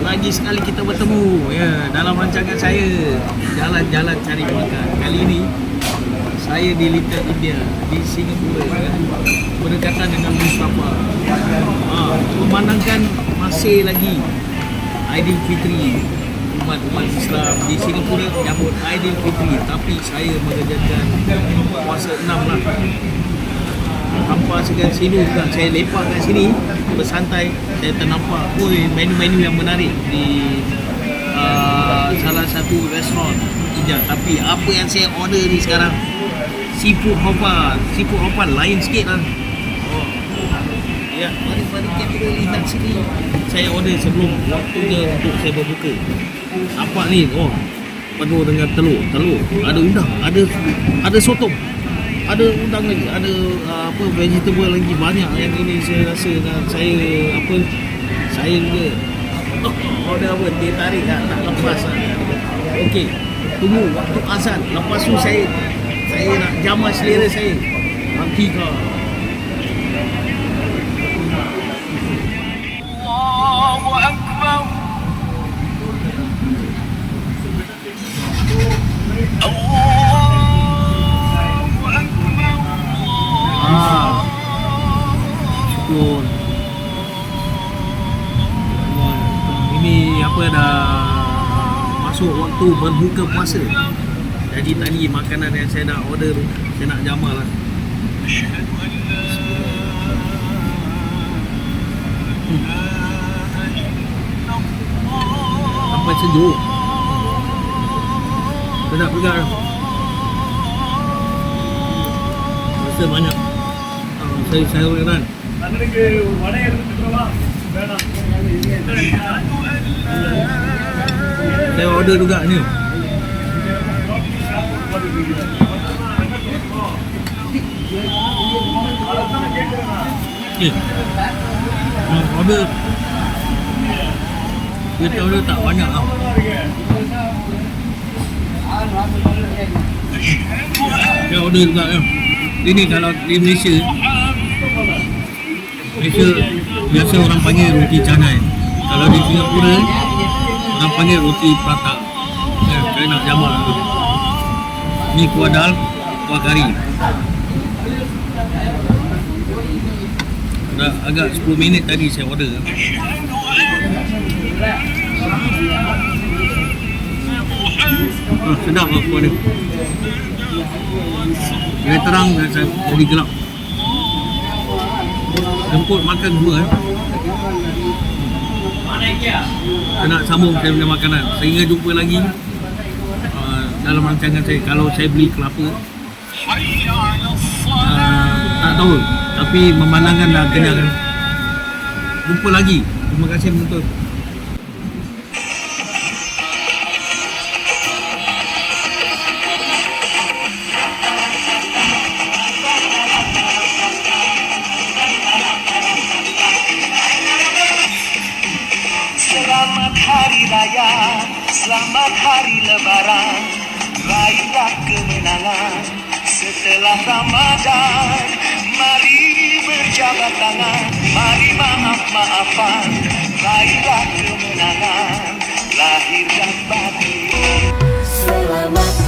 lagi sekali kita bertemu ya dalam rancangan saya. Jalan-jalan cari makan. Kali ini saya di Little India di Singapura ya, berdekatan dengan Mustafa. Ha, memandangkan masih lagi Aidilfitri umat-umat Islam di Singapura menyambut Aidilfitri tapi saya mengerjakan puasa enam lah. Segan sini juga saya lepak kat sini bersantai saya ternampak oi menu-menu yang menarik di uh, salah satu restoran Ija tapi apa yang saya order ni sekarang? Seafood hoppa seafood hoppa lain sikit lah. Oh. ya saya order sebelum waktunya untuk saya berbuka. Apa ni oh penuh dengan telur telur ada udang ada ada sotong ada udang lagi ada uh, apa vegetable lagi banyak yang ini saya rasa dan saya apa saya juga oh, order apa dia tarik tak, tak lepas lah. okey tunggu waktu azan lepas tu saya saya nak jamah selera saya nanti kau Syukur. Ini apa dah masuk waktu berbuka puasa. Jadi tadi makanan yang saya nak order saya nak jamal lah. Hmm. Sampai sejuk. Sedap juga. Rasa banyak. Ah, Saya saya kan. Saya order juga ni. Eh. Hmm, order. Kita order tak banyak tau. Saya order juga ya. Ini kalau di Malaysia Malaysia biasa orang panggil roti canai. Kalau di Singapura orang panggil roti prata. Ya, saya nak jamal tu. Ni kuah dal, kuah kari. Dah agak 10 minit tadi saya order. Oh, sedap lah kuah dia. Bila terang dan saya jadi gelap. Jemput makan semua eh. Saya nak sambung saya punya makanan. Sehingga jumpa lagi uh, dalam rancangan saya. Kalau saya beli kelapa, uh, tak tahu. Tapi memandangkan dah kenyang. kan. Jumpa lagi. Terima kasih menonton. Raya, selamat Hari Lebaran. Raihlah kemenangan setelah Ramadan. Mari berjabat tangan, mari maaf-maafan Raihlah kemenangan, lahir dan batin. Selamat